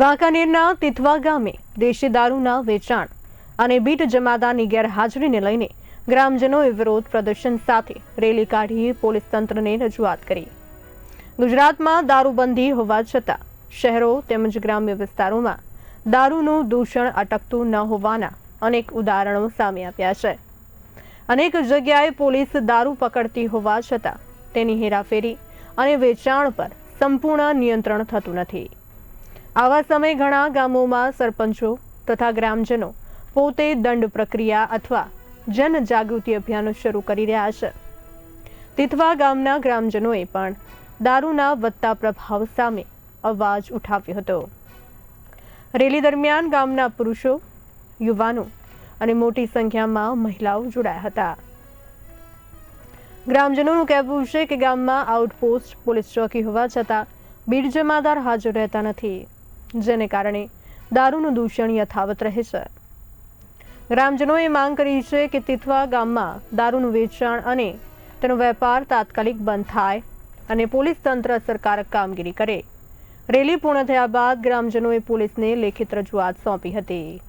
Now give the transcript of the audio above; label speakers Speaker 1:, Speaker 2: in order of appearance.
Speaker 1: વાંકાનેરના તિથવા ગામે દેશી દારૂના વેચાણ અને બીટ જમાદારની ગેરહાજરીને લઈને ગ્રામજનોએ વિરોધ પ્રદર્શન સાથે રેલી કાઢી પોલીસ તંત્રને રજૂઆત કરી. ગુજરાતમાં દારૂબંધી હોવા છતાં શહેરો તેમજ ગ્રામ્ય વિસ્તારોમાં દારૂનું દૂષણ અટકતું ન હોવાના અનેક ઉદાહરણો સામે આવ્યા છે. અનેક જગ્યાએ પોલીસ દારૂ પકડતી હોવા છતાં તેની હેરાફેરી અને વેચાણ પર સંપૂર્ણ નિયંત્રણ થતું નથી. આવા સમયે ઘણા ગામોમાં સરપંચો તથા ગ્રામજનો પોતે દંડ પ્રક્રિયા અથવા જનજાગૃતિ અભિયાનો શરૂ કરી રહ્યા છે. તિથવા ગામના ગ્રામજનોએ પણ દારૂના વધતા પ્રભાવ સામે અવાજ ઉઠાવ્યો હતો. રેલી દરમિયાન ગામના પુરુષો, યુવાનો અને મોટી સંખ્યામાં મહિલાઓ જોડાયા હતા. ગ્રામજનોનું કહેવું છે કે ગામમાં આઉટપોસ્ટ પોલીસ ચોકી હોવા છતાં બીડ જમાદાર હાજર રહેતા નથી. જેને કારણે દારૂનું દૂષણ યથાવત રહે છે. ગ્રામજનોએ માંગ કરી છે કે તિથવા ગામમાં દારૂનું વેચાણ અને તેનો વેપાર તાત્કાલિક બંધ થાય અને પોલીસ તંત્ર અસરકારક કામગીરી કરે. રેલી પૂર્ણ થયા બાદ ગ્રામજનોએ પોલીસને લેખિત રજૂઆત સોંપી હતી.